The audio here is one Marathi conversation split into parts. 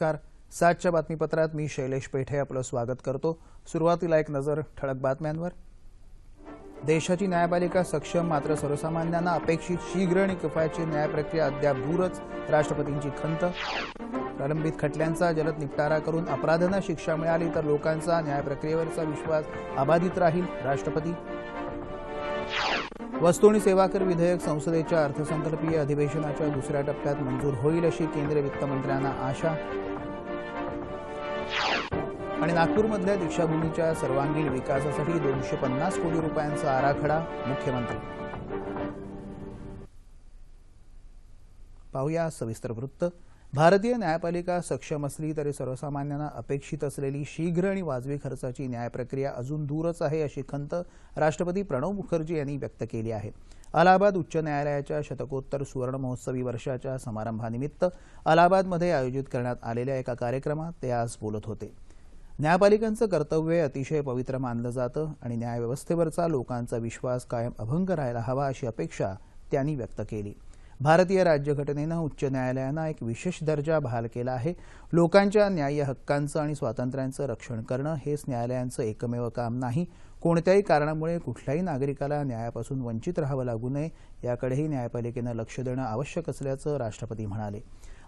नमस्कार. सातच्या बातमीपत्रात मी शैलेश पेठे आपलं स्वागत करतो. सुरुवातीला एक नजर ठळक बातम्यांवर. देशाची न्यायपालिका सक्षम मात्र सर्वसामान्यांना अपेक्षित शीघ्र आणि किफायतशीर न्याय प्रक्रिया अद्याप दूरच राष्ट्रपतींची खंत. प्रलंबित खटल्यांचा जलद निपटारा करून अपराधांना शिक्षा मिळाली तर लोकांचा न्याय प्रक्रियेवरचा विश्वास अबाधित राहील राष्ट्रपती. वस्तू आणि सेवा कर विधेयक संसदेच्या अर्थसंकल्पीय अधिवेशनाच्या दुसऱ्या टप्प्यात मंजूर होईल अशी केंद्रीय वित्तमंत्र्यांना आशा. आणि नागपूरमधल्या दीक्षाभूमीच्या सर्वांगीण विकासासाठी दोनशे पन्नास कोटी रुपयांचा आराखडा मुख्यमंत्री. पाहूया सविस्तर वृत्त. भारतीय न्यायपालिका सक्षम असली तरी सर्वसामान्यांना अपेक्षित असलेली शीघ्र आणि वाजवी खर्चाची न्याय प्रक्रिया अजून दूरच आहे अशी खंत राष्ट्रपती प्रणव मुखर्जी यांनी व्यक्त केली आहे. अलाहाबाद उच्च न्यायालयाच्या शतकोत्तर सुवर्ण महोत्सवी वर्षाच्या समारंभानिमित्त अलाहाबादमध्ये आयोजित करण्यात आलेल्या एका कार्यक्रमात ते आज बोलत होते. न्यायपालिकांचं कर्तव्य अतिशय पवित्र मानलं जातं आणि न्यायव्यवस्थेवरचा लोकांचा विश्वास कायम अभंग राहायला हवा अशी अपेक्षा त्यांनी व्यक्त केली. भारतीय राज्यघटनेनं उच्च न्यायालयांना एक विशेष दर्जा बहाल केला आहे. लोकांच्या न्याय्य हक्कांचं आणि स्वातंत्र्यांचं रक्षण करणं हेच न्यायालयांचं एकमेव काम नाही. कोणत्याही कारणामुळे कुठल्याही नागरिकाला न्यायापासून वंचित राहावं लागू नये याकडेही न्यायपालिकेनं लक्ष देणं आवश्यक असल्याचं राष्ट्रपती म्हणाले.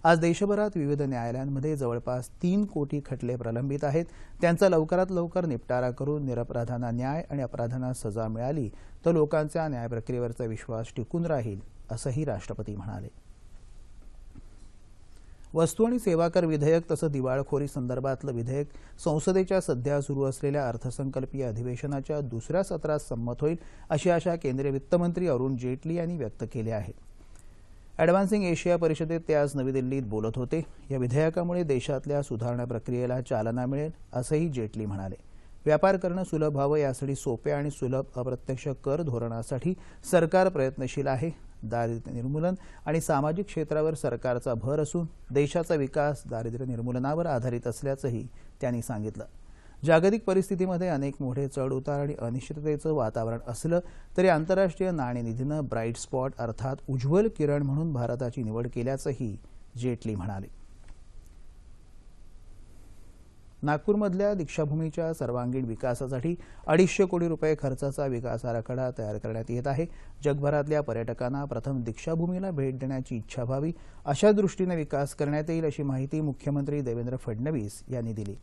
आज देशभरात विविध न्यायालयांमध्ये जवळपास तीन कोटी खटले प्रलंबित आहेत. त्यांचा लवकरात लवकर निपटारा करून निरपराधांना न्याय आणि अपराधांना सजा मिळाली तर लोकांचा न्याय प्रक्रियेवरचा विश्वास टिकून राहील असंही राष्ट्रपती म्हणाले. वस्तू आणि सेवा कर विधेयक तसं दिवाळखोरी संदर्भातलं विधेयक संसदेच्या सध्या सुरू असलेल्या अर्थसंकल्पीय अधिवेशनाच्या दुसऱ्या सत्रात संमत होईल अशी आशा केंद्रीय वित्तमंत्री अरुण जेटली यांनी व्यक्त केली आहे. ॲडव्हान्सिंग एशिया परिषदेत ते आज नवी दिल्लीत बोलत होते. या विधेयकामुळे देशातल्या सुधारणा प्रक्रियेला चालना मिळेल असंही जेटली म्हणाले. व्यापार करणं सुलभ व्हावं यासाठी सोप्या आणि सुलभ अप्रत्यक्ष कर धोरणासाठी सरकार प्रयत्नशील आहे. दारिद्र्य निर्मूलन आणि सामाजिक क्षेत्रावर सरकारचा भर असून देशाचा विकास दारिद्र्य निर्मूलनावर आधारित असल्याचंही त्यांनी सांगितलं. जागतिक परिस्थितीमध्ये अनेक मोठे चढउतार आणि अनिश्चिततेचं वातावरण असलं तरी आंतरराष्ट्रीय नाणेनिधीनं ब्राईट स्पॉट अर्थात उज्ज्वल किरण म्हणून भारताची निवड केल्याचंही जेटली म्हणाले. नागपूरमधल्या दीक्षाभूमीच्या सर्वांगीण विकासासाठी अडीचशे कोटी रुपये खर्चाचा विकास आराखडा तयार करण्यात येत आहे. जगभरातल्या पर्यटकांना प्रथम दीक्षाभूमीला भेट देण्याची इच्छा व्हावी अशा दृष्टीने विकास करण्यात येईल अशी माहिती मुख्यमंत्री देवेंद्र फडणवीस यांनी दिली.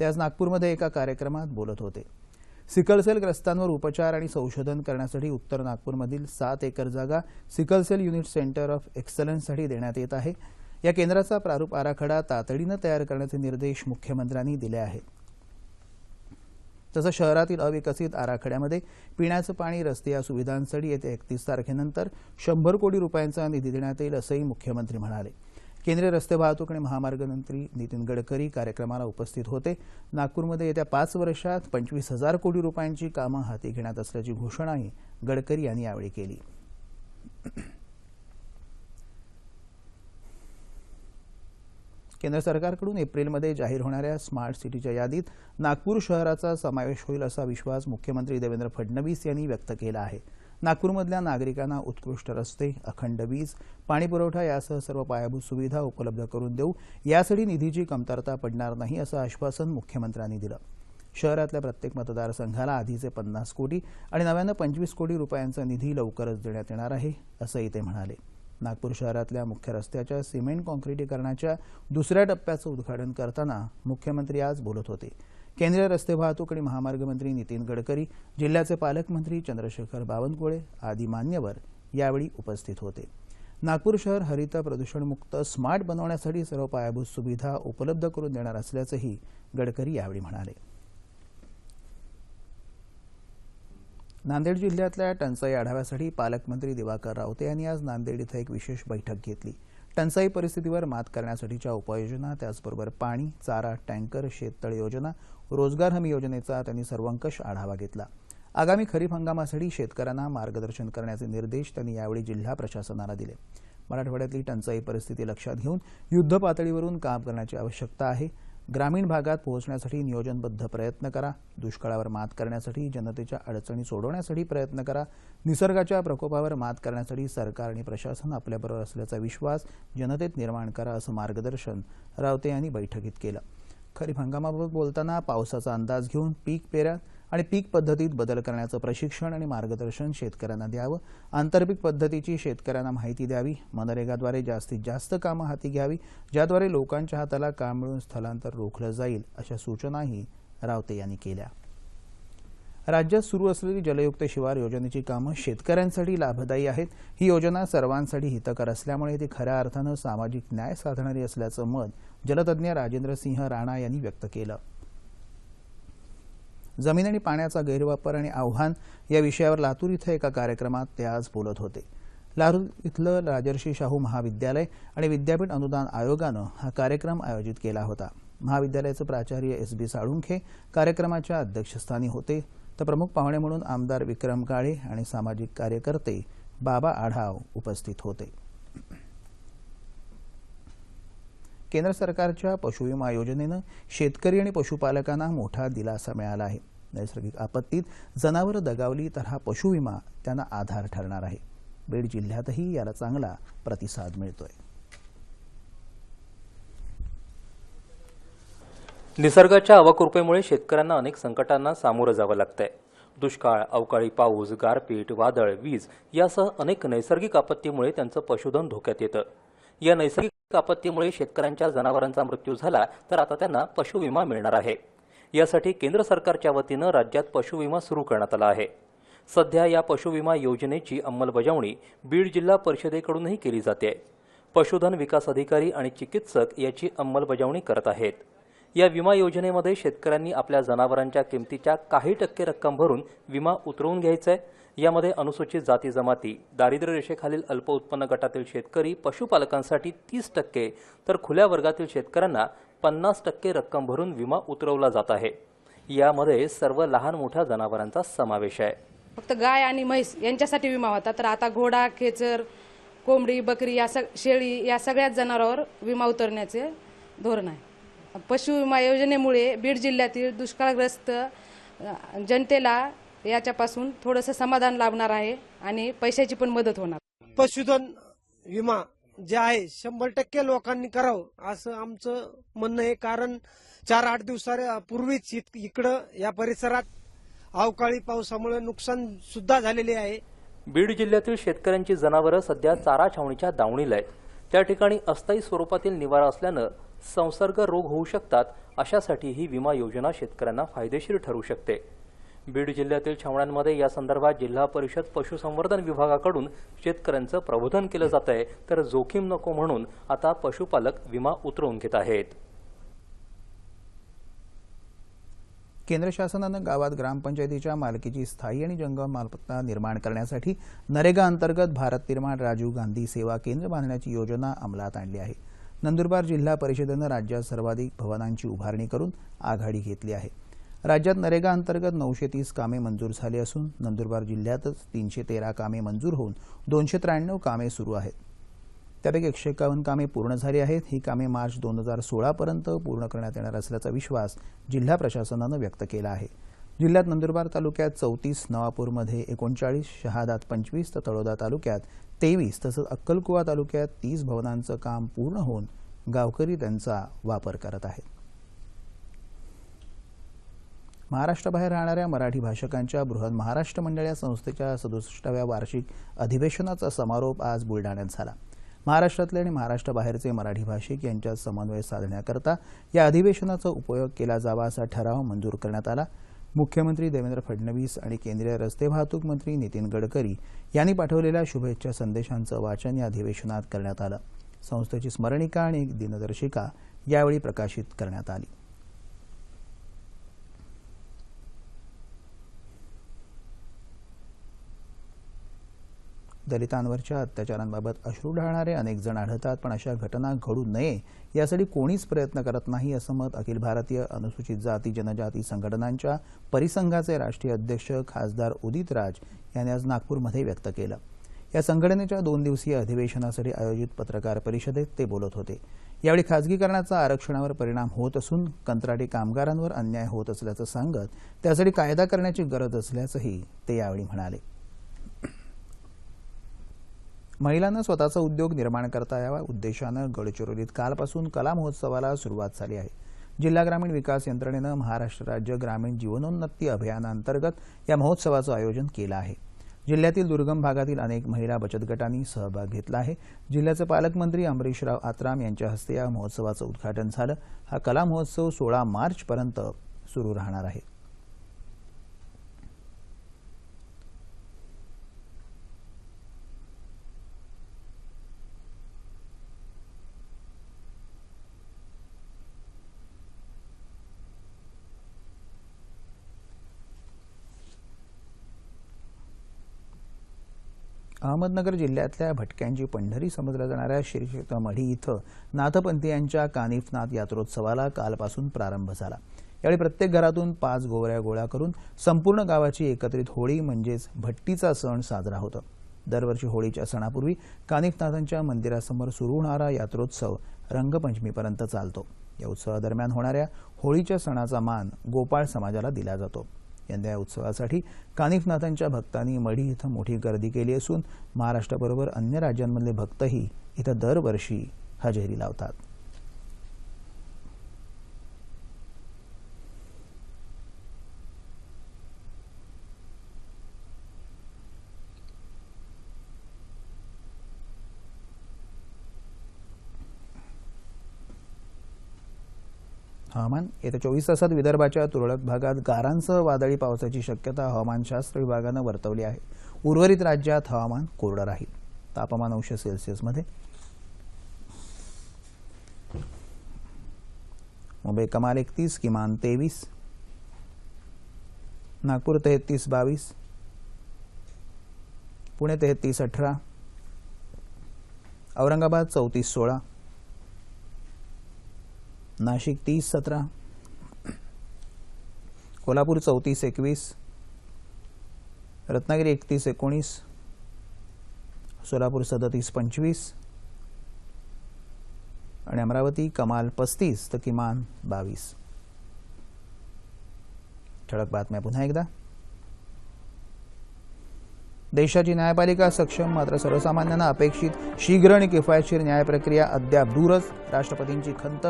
ते आज नागपूरमध्ये एका कार्यक्रमात बोलत होते. सिकलसेलग्रस्तांवर उपचार आणि संशोधन करण्यासाठी उत्तर नागपूरमधील सात एकर जागा sickle cell unit centre of एक्सलन्ससाठी देण्यात येत आहे. या केंद्राचा प्रारूप आराखडा तातडीनं तयार करण्याचे निर्देश मुख्यमंत्र्यांनी दिले आहेत. तसं शहरातील अविकसित आराखड्यामध्ये पिण्याचं पाणी रस्ते या सुविधांसाठी येत्या एकतीस तारखेनंतर शंभर कोटी रुपयांचा निधी देण्यात येईल असंही मुख्यमंत्री म्हणाले. केंद्रीय रस्ते वाहतूक आणि महामार्ग मंत्री नितीन गडकरी कार्यक्रमाला उपस्थित होते. नागपूरमध्ये येत्या पाच वर्षात पंचवीस हजार कोटी रुपयांची कामं हाती घेण्यात असल्याची घोषणाही गडकरी यांनी यावेळी केली. केंद्र सरकारकडून एप्रिलमध्ये जाहीर होणाऱ्या स्मार्ट सिटीच्या यादीत नागपूर शहराचा समावेश होईल असा विश्वास मुख्यमंत्री देवेंद्र फडणवीस यांनी व्यक्त केला आहे. नागपूरमधल्या नागरिकांना उत्कृष्ट रस्ते अखंड वीज पाणीपुरवठा यासह सर्व पायाभूत सुविधा उपलब्ध करून देऊ. यासाठी निधीची कमतरता पडणार नाही असं आश्वासन मुख्यमंत्र्यांनी दिलं. शहरातल्या प्रत्येक मतदारसंघाला आधीचे पन्नास कोटी आणि नव्यानं पंचवीस कोटी रुपयांचा निधी लवकरच देण्यात येणार आहे असंही ते म्हणाले. नागपूर शहरातल्या मुख्य रस्त्याच्या सिमेंट कॉन्क्रिटीकरणाच्या दुसऱ्या टप्प्याचं उद्घाटन करताना मुख्यमंत्री आज बोलत होते. केंद्रीय रस्ते वाहतूक आणि महामार्ग मंत्री नितीन गडकरी जिल्ह्याचे पालकमंत्री चंद्रशेखर बावनकुळे आदी मान्यवर यावेळी उपस्थित होते. नागपूर शहर हरित प्रदूषणमुक्त स्मार्ट बनवण्यासाठी सर्व पायाभूत सुविधा उपलब्ध करून देणार असल्याचंही गडकरी यावेळी म्हणाले. नांदेड जिल्ह्यातल्या टंचाई आढाव्यासाठी पालकमंत्री दिवाकर रावते यांनी आज नांदेड इथं एक विशेष बैठक घेतली. टंचाई परिस्थितीवर मात करण्यासाठीच्या उपाययोजना त्याचबरोबर पाणी चारा टँकर शेततळे योजना रोजगार हमी योजनेचा त्यांनी सर्वंकष आढावा घेतला. आगामी खरीप हंगामासाठी शेतकऱ्यांना मार्गदर्शन करण्याचे निर्देश त्यांनी यावेळी जिल्हा प्रशासनाला दिले. मराठवाड्यातली टंचाई परिस्थिती लक्षात घेऊन युद्ध पातळीवरून काम करण्याची आवश्यकता आहे. ग्रामीण भागात पोहोचण्यासाठी नियोजनबद्ध प्रयत्न करा. दुष्काळावर मात करण्यासाठी जनतेच्या अडचणी सोडवण्यासाठी प्रयत्न करा. निसर्गाच्या प्रकोपावर मात करण्यासाठी सरकार आणि प्रशासन आपल्याबरोबर असल्याचा विश्वास जनतेत निर्माण करा असं मार्गदर्शन रावते यांनी बैठकीत केलं. खरीप हंगामाबाबत बोलताना पावसाचा अंदाज घेऊन पीक पेऱ्या आणि पीक पद्धतीत बदल करण्याचं प्रशिक्षण आणि मार्गदर्शन शेतकऱ्यांना द्यावं. आंतरपीक पद्धतीची शेतकऱ्यांना माहिती द्यावी. मनरेगाद्वारे जास्तीत जास्त कामं हाती घ्यावी ज्याद्वारे लोकांच्या हाताला काम मिळून स्थलांतर रोखलं जाईल अशा सूचनाही रावते यांनी केल्या. राज्यात सुरू असलेली जलयुक्त शिवार योजनेची कामं शेतकऱ्यांसाठी लाभदायी आहेत. ही योजना सर्वांसाठी हितकर असल्यामुळे ती खऱ्या अर्थानं सामाजिक न्याय साधणारी असल्याचं मत जलतज्ञ राजेंद्र सिंह राणा यांनी व्यक्त केलं. जमीन आणि पाण्याचा गैरवापर आणि आव्हान या विषयावर लातूर इथं एका कार्यक्रमात ते आज बोलत होते. लातूर इथलं राजर्षी शाहू महाविद्यालय आणि विद्यापीठ अनुदान आयोगानं हा कार्यक्रम आयोजित केला होता. महाविद्यालयाचे प्राचार्य एस बी साळुंखे कार्यक्रमाच्या अध्यक्षस्थानी होते. तर प्रमुख पाहुणे म्हणून आमदार विक्रम काळे आणि सामाजिक कार्यकर्ते बाबा आढाव उपस्थित होते. केंद्र सरकारच्या पशुविमा योजनेनं शेतकरी आणि पशुपालकांना मोठा दिलासा मिळाला आहे. नैसर्गिक आपत्तीत जनावरं दगावली तर हा पशुविमा त्यांना आधार ठरणार आहे. बीड जिल्ह्यातही याला चांगला प्रतिसाद मिळतोय. निसर्गाच्या अवकृपेमुळे शेतकऱ्यांना अनेक संकटांना सामोरं जावं लागतंय. दुष्काळ अवकाळी पाऊस गारपीट वादळ वीज यासह अनेक नैसर्गिक आपत्तीमुळे त्यांचं पशुधन धोक्यात येतं. या नैसर्गिक आपत्तीमुळे शेतकऱ्यांच्या जनावरांचा मृत्यू झाला तर आता त्यांना पशुविमा मिळणार आहे. यासाठी केंद्र सरकारच्या वतीनं राज्यात पशुविमा सुरू करण्यात आला आहे. सध्या या पशुविमा योजनेची अंमलबजावणी बीड जिल्हा परिषदेकडूनही केली जाते. पशुधन विकास अधिकारी आणि चिकित्सक याची अंमलबजावणी करत आहेत. या विमा योजनेमध्ये शेतकऱ्यांनी आपल्या जनावरांच्या किमतीच्या काही टक्के रक्कम भरून विमा उतरवून घ्यायचा आहे यामध्ये अनुसूचित जाती जमाती दारिद्र्य रेषेखालील अल्प उत्पन्न गटातील शेतकरी पशुपालकांसाठी तीस टक्के तर खुल्या वर्गातील शेतकऱ्यांना पन्नास टक्के रक्कम भरून विमा उतरवला जात आहे. यामध्ये सर्व लहान मोठ्या जनावरांचा समावेश आहे. फक्त गाय आणि म्हैस यांच्यासाठी विमा होता तर आता घोडा खेचर कोंबडी बकरी या सग शेळी या सगळ्याच जनावरांवर विमा उतरण्याचे धोरण आहे. पशु विमा योजनेमुळे बीड जिल्ह्यातील दुष्काळग्रस्त जनतेला याच्यापासून थोडंसं समाधान लाभणार आहे आणि पैशाची पण मदत होणार. पशुधन विमा जे आहे शंभर टक्के लोकांनी करावं असं आमचं म्हणणं आहे. कारण चार आठ दिवसापूर्वीच इकडं या परिसरात अवकाळी पावसामुळे नुकसान सुद्धा झालेले आहे. बीड जिल्ह्यातील शेतकऱ्यांची जनावरं सध्या चारा छावणीच्या दावणीला आहेत. त्या ठिकाणी अस्थायी स्वरूपातील निवारा असल्यानं संसर्ग रोग होऊ शकतात अशासाठी ही विमा योजना शेतकऱ्यांना फायदेशीर ठरू शकते. बीड जिल्ह्यातील छावण्यांमध्ये या संदर्भात जिल्हा परिषद पशुसंवर्धन विभागाकडून शेतकऱ्यांचं प्रबोधन केलं जात आहे. तर जोखीम नको म्हणून आता पशुपालक विमा उतरवून घेत आहेत. केंद्र शासनानं गावात ग्रामपंचायतीच्या मालकीची स्थायी आणि जंगम मालमत्ता निर्माण करण्यासाठी नरेगा अंतर्गत भारत निर्माण राजीव गांधी सेवा केंद्र बांधण्याची योजना अंमलात आणली आहे. नंदुरबार जिल्हा परिषदेनं राज्यात सर्वाधिक भवनांची उभारणी करून आघाडी घेतली आहे. राज्यात नरेगा अंतर्गत नऊशे तीस कामे मंजूर झाली असून नंदुरबार जिल्ह्यातच तीनशे तेरा कामे मंजूर होऊन दोनशे त्र्याण्णव कामे सुरू आहेत. त्यापैकी एकशे एकावन्न कामे पूर्ण झाली आहेत. ही कामे मार्च दोन हजार सोळापर्यंत पूर्ण करण्यात येणार असल्याचा विश्वास जिल्हा प्रशासनानं व्यक्त केला आहे. जिल्ह्यात नंदुरबार तालुक्यात चौतीस नवापूरमध्ये एकोणचाळीस शहादात पंचवीस तर तळोदा तालुक्यात तेवीस तसंच अक्कलकुवा तालुक्यात तीस भवनांचं काम पूर्ण होऊन गावकरी त्यांचा वापर करत आहेत. महाराष्ट्राबाहेर राहणाऱ्या मराठी भाषकांच्या बृहन महाराष्ट्र मंडळ या संस्थेच्या सदुसष्टाव्या वार्षिक अधिवेशनाचा समारोप आज बुलढाण्यात झाला. महाराष्ट्रातले आणि महाराष्ट्राबाहेरचे मराठी भाषिक यांच्यात समन्वय साधण्याकरता या अधिवेशनाचा उपयोग केला जावा असा ठराव मंजूर करण्यात आला. मुख्यमंत्री देवेंद्र फडणवीस आणि केंद्रीय रस्ते वाहतूक मंत्री नितीन गडकरी यांनी पाठवलेल्या शुभेच्छा संदेशांचं वाचन या अधिवेशनात करण्यात आलं. संस्थेची स्मरणिका आणि दिनदर्शिका यावेळी प्रकाशित करण्यात आली. दलितांवरच्या अत्याचारांबाबत अश्रू ढाळणारे अनेक जण आढळतात पण अशा घटना घडू नये यासाठी कोणीच प्रयत्न करत नाही असं मत अखिल भारतीय अनुसूचित जाती जनजाती संघटनांच्या परिसंघाचे राष्ट्रीय अध्यक्ष खासदार उदित राज यांनी आज नागपूरमध्ये व्यक्त केलं. या संघटनेच्या दोन दिवसीय अधिवेशनासाठी आयोजित पत्रकार परिषदेत ते बोलत होते. यावेळी खाजगीकरणाचा आरक्षणावर परिणाम होत असून कंत्राटी कामगारांवर अन्याय होत असल्याचं सांगत त्यासाठी कायदा करण्याची गरज असल्याचंही ते यावेळी म्हणाले. महिलांना स्वतःचा उद्योग निर्माण करता यावा उद्देशानं गडचिरोलीत कालपासून कला महोत्सवाला सुरुवात झाली आहे. जिल्हा ग्रामीण विकास यंत्रणेनं महाराष्ट्र राज्य ग्रामीण जीवनोन्नती अभियानांतर्गत या महोत्सवाचं आयोजन केलं आहे. जिल्ह्यातील दुर्गम भागातील अनेक महिला बचत गटांनी सहभाग घेतला आहे. जिल्ह्याचे पालकमंत्री अमरीशराव आत्राम यांच्या हस्ते या महोत्सवाचं उद्घाटन झालं. हा कला महोत्सव सोळा मार्चपर्यंत सुरू राहणार आहे. अहमदनगर जिल्ह्यातल्या भटक्यांची पंढरी समजल्या जाणाऱ्या श्रीक्षेत्र मढी इथं नाथपंथीयांच्या कानिफनाथ यात्रोत्सवाला कालपासून प्रारंभ झाला. यावेळी प्रत्येक घरातून पाच गोवऱ्या गोळा करून संपूर्ण गावाची एकत्रित होळी म्हणजेच भट्टीचा सण साजरा होतो. दरवर्षी होळीच्या सणापूर्वी कानिफनाथांच्या मंदिरासमोर सुरू होणारा यात्रोत्सव रंगपंचमीपर्यंत चालतो. या उत्सवादरम्यान होणाऱ्या होळीच्या सणाचा मान गोपाळ समाजाला दिला जातो. यंदा या उत्सवासाठी कानिफनाथांच्या भक्तांनी मढी इथं मोठी गर्दी केली असून महाराष्ट्राबरोबर अन्य राज्यांमधले भक्तही इथं दरवर्षी हजेरी लावतात. हवामान. येत्या चोवीस तासात विदर्भाच्या तुरळक भागात गारांसह वादळी पावसाची शक्यता हवामानशास्त्र विभागानं वर्तवली आहे. उर्वरित राज्यात हवामान कोरडं राहील. तापमान अंश सेल्सिअसमध्ये. मुंबई कमाल एकतीस किमान तेवीस. नागपूर तेहतीस बावीस. पुणे तेहतीस अठरा. औरंगाबाद चौतीस सोळा. नाशिक तीस सतरा. कोल्हापूर चौतीस एकवीस. रत्नागिरी एकतीस एकोणीस. सोलापूर सदतीस पंचवीस. आणि अमरावती कमाल पस्तीस तर किमान बावीस. ठळक बातम्या पुन्हा एकदा. देशाची न्यायपालिका सक्षम मात्र सर्वसामान्यांना अपेक्षित शीघ्र आणि किफायतशीर न्याय प्रक्रिया अद्याप दूरच. राष्ट्रपतींची खंत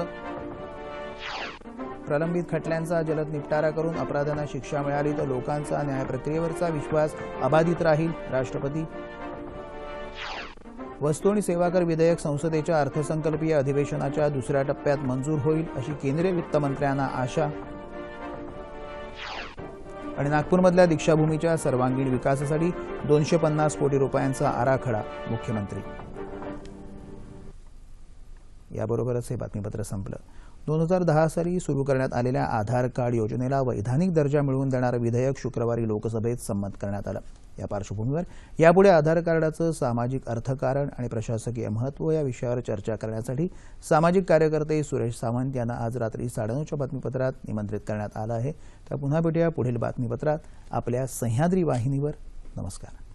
प्रलंबित खटल्यांचा जलद निपटारा करून अपराधांना शिक्षा मिळाली तर लोकांचा न्याय प्रक्रियेवरचा विश्वास अबाधित राहील राष्ट्रपती. वस्तू आणि सेवा कर विधेयक संसदेच्या अर्थसंकल्पीय अधिवेशनाच्या दुसऱ्या टप्प्यात मंजूर होईल अशी केंद्रीय वित्तमंत्र्यांना आशा. आणि नागपूरमधल्या दीक्षाभूमीच्या सर्वांगीण विकासासाठी दोनशे पन्नास कोटी रुपयांचा आराखडा मुख्यमंत्री. याबरोबरच हे बातमीपत्र संपलं. दोन हजार दहा साली सुरू करण्यात आलेल्या आधार कार्ड योजनेला वैधानिक दर्जा मिळवून देणारं विधेयक शुक्रवारी लोकसभेत संमत करण्यात आलं. या पार्श्वभूमीवर यापुढे आधार कार्डाचं सामाजिक अर्थकारण आणि प्रशासकीय महत्त्व या विषयावर चर्चा करण्यासाठी सामाजिक कार्यकर्ते सुरेश सावंत यांना आज रात्री साडेनऊच्या बातमीपत्रात निमंत्रित करण्यात आलं आहे. तर पुन्हा भेटूया पुढील बातमीपत्रात. आपल्या सह्याद्री वाहिनीवर. नमस्कार.